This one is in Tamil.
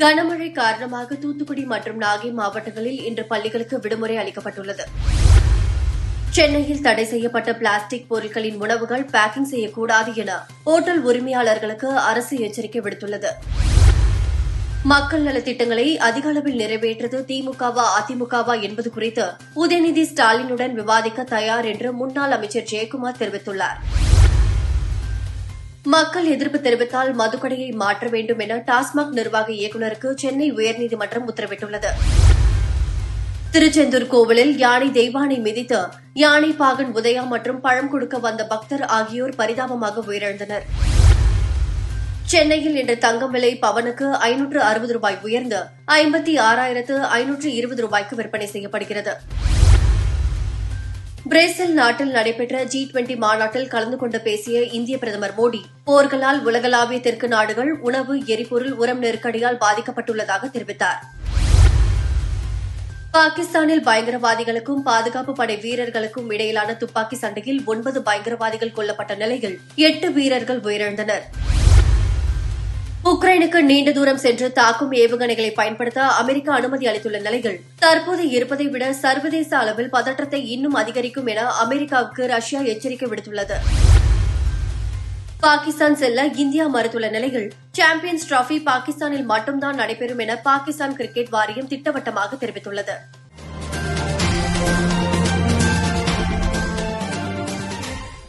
கனமழை காரணமாக தூத்துக்குடி மற்றும் நாகை மாவட்டங்களில் இன்று பள்ளிகளுக்கு விடுமுறை அளிக்கப்பட்டுள்ளது. சென்னையில் தடை செய்யப்பட்ட பிளாஸ்டிக் பொருட்களின் உணவுகள் பேக்கிங் செய்யக்கூடாது என ஓட்டல் உரிமையாளர்களுக்கு அரசு எச்சரிக்கை விடுத்துள்ளது. மக்கள் நலத்திட்டங்களை அதிக அளவில் நிறைவேற்றது திமுகவா அதிமுகவா என்பது குறித்து உதயநிதி ஸ்டாலினுடன் விவாதிக்க தயார் என்று முன்னாள் அமைச்சர் ஜெயக்குமார் தெரிவித்துள்ளார். மக்கள் எதிர்ப்பு தெரிவித்தால் மதுக்கடையை மாற்ற வேண்டும் என டாஸ்மாக் நிர்வாக இயக்குநருக்கு சென்னை உயர்நீதிமன்றம் உத்தரவிட்டுள்ளது. திருச்செந்தூர் கோவிலில் யானை தெய்வானை மிதித்து யானை பாகன் உதயா மற்றும் பழம் கொடுக்க வந்த பக்தர் ஆகியோர் பரிதாபமாக உயிரிழந்தனர். சென்னையில் இன்று தங்கம் விலை பவனுக்கு ஐநூற்று அறுபது ரூபாய் உயர்ந்து ஐம்பத்தி ஆறாயிரத்து ஐநூற்று இருபது ரூபாய்க்கு விற்பனை செய்யப்படுகிறது. பிரேசில் நாட்டில் நடைபெற்ற ஜி டுவெண்டி மாநாட்டில் கலந்து கொண்டு பேசிய இந்திய பிரதமர் மோடி போர்களால் உலகளாவிய தெற்கு நாடுகள் உணவு எரிபொருள் உரம் நெருக்கடியால் பாதிக்கப்பட்டுள்ளதாக தெரிவித்தார். பாகிஸ்தானில் பயங்கரவாதிகளுக்கும் பாதுகாப்பு படை வீரர்களுக்கும் இடையிலான துப்பாக்கி சண்டையில் ஒன்பது பயங்கரவாதிகள் கொல்லப்பட்ட நிலையில் எட்டு வீரர்கள் உயிரிழந்தனர். உக்ரைனுக்கு நீண்ட தூரம் சென்று தாக்கும் ஏவுகணைகளை பயன்படுத்த அமெரிக்கா அனுமதி அளித்துள்ள நிலையில் தற்போது இருப்பதை விட சர்வதேச அளவில் பதற்றத்தை இன்னும் அதிகரிக்கும் என அமெரிக்காவுக்கு ரஷ்யா எச்சரிக்கை விடுத்துள்ளது. பாகிஸ்தான் செல்ல இந்தியா மறுத்துள்ள நிலையில் சாம்பியன்ஸ் டிராபி பாகிஸ்தானில் மட்டும்தான் நடைபெறும் என பாகிஸ்தான் கிரிக்கெட் வாரியம் திட்டவட்டமாக தெரிவித்துள்ளது.